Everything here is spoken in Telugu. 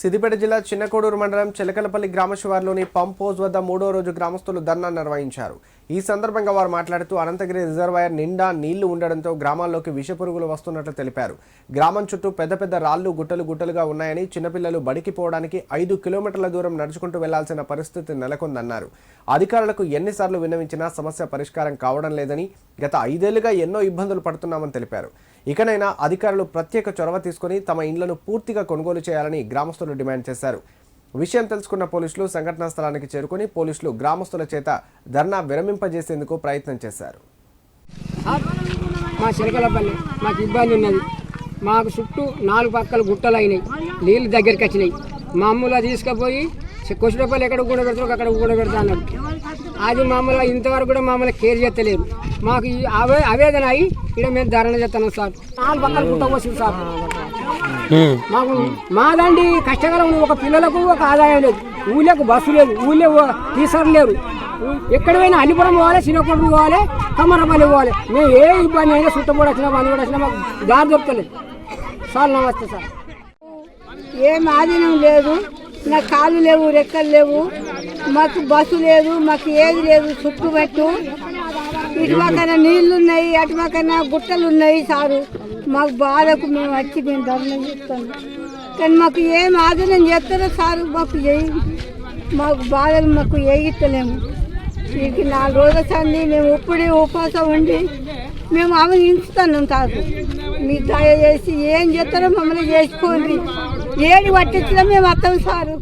సిద్దిపేట జిల్లా చిన్నకోడూరు మండలం చిలకలపల్లి గ్రామ శివార్లోని పంప్ హౌస్ వద్ద మూడో రోజు గ్రామస్తులు ధర్నా నిర్వహించారు. ఈ సందర్భంగా వారు మాట్లాడుతూ అనంతగిరి రిజర్వాయర్ నిండా నీళ్ళు ఉండడంతో గ్రామాల్లోకి విషపురుగులు వస్తున్నట్లు తెలిపారు. గ్రామం చుట్టూ పెద్ద పెద్ద రాళ్ళు గుట్టలు గుట్టలుగా ఉన్నాయని చిన్నపిల్లలు బడికి పోవడానికి ఐదు కిలోమీటర్ల దూరం నడుచుకుంటూ వెళ్ళాల్సిన పరిస్థితి నెలకొందన్నారు. అధికారులకు ఎన్నిసార్లు విన్నవించినా సమస్య పరిష్కారం కావడం లేదని గత ఐదేళ్ళుగా ఎన్నో ఇబ్బందులు పడుతున్నామని తెలిపారు. ఇకనైనా అధికారులు ప్రత్యేక చొరవ తీసుకుని తమ ఇండ్లను పూర్తిగా కొనుగోలు చేయాలని గ్రామస్తులు డిమాండ్ చేశారు. విషయం తెలుసుకున్న పోలీసులు సంఘటనా స్థలానికి చేరుకుని పోలీసులు గ్రామస్తుల చేత ధర్నా విరమింపజేసేందుకు ప్రయత్నం చేశారు. మా చిలకలపల్లి మాకు ఇబ్బంది ఉన్నది. మాకు చుట్టూ నాలుగు పక్కల గుట్టలు అయినాయి నీళ్ళు దగ్గరికి వచ్చినాయి. మామూలుగా తీసుకుపోయి కొచ్చినపల్లి ఎక్కడ కూడా పెడతారు అక్కడ కూడా పెడతా అన్నారు. అది మామూలుగా ఇంతవరకు కూడా మామూలుగా కేర్ చేస్తలేదు. మాకు అవే అవేదన అయ్యి ఇక్కడ మేము ధరణ చేస్తున్నాం సార్. నాలుగు పక్కల గుట్ట పోసింది సార్. మాకు మాదండి కష్టకాలం ఒక పిల్లలకు ఒక ఆదాయం లేదు. ఊళ్ళకు బస్సు లేదు. ఊళ్ళో టీచర్ లేరు. ఎక్కడ పోయినా అలిపురం పోవాలి చిన్నకొండ పోవాలి కమరపల్లి పోవాలి. మేము ఏ ఇబ్బంది అయినా సుట్టపూడి వచ్చినా బండి కూడా వచ్చినా మాకు దారి దొరకలేదు. సార్ నమస్తే సార్. ఏం ఆధీనం లేదు. నాకు కాళ్ళు లేవు రెక్కలు లేవు. మాకు బస్సు లేదు మాకు ఏది లేదు. చుట్టుపెట్టు ఇటు పక్కన నీళ్ళు ఉన్నాయి అటు పక్కన గుట్టలు ఉన్నాయి సారు. మాకు బాధకు మేము వచ్చి మేము ధర్మం చేస్తాం కానీ మాకు ఏం ఆదరణ చేస్తారో సారు మాకు చేయి మాకు బాధలు మాకు ఏగిస్తలేము. వీటికి నాలుగు రోజుల సంది మేము ఇప్పుడే ఉపవాసం ఉండి మేము అవహించుతున్నాం సార్. మీరు దయచేసి ఏం చేస్తారో మమ్మల్ని చేసుకోండి. ఏడు పట్టించడం మేము అత్తం సారు.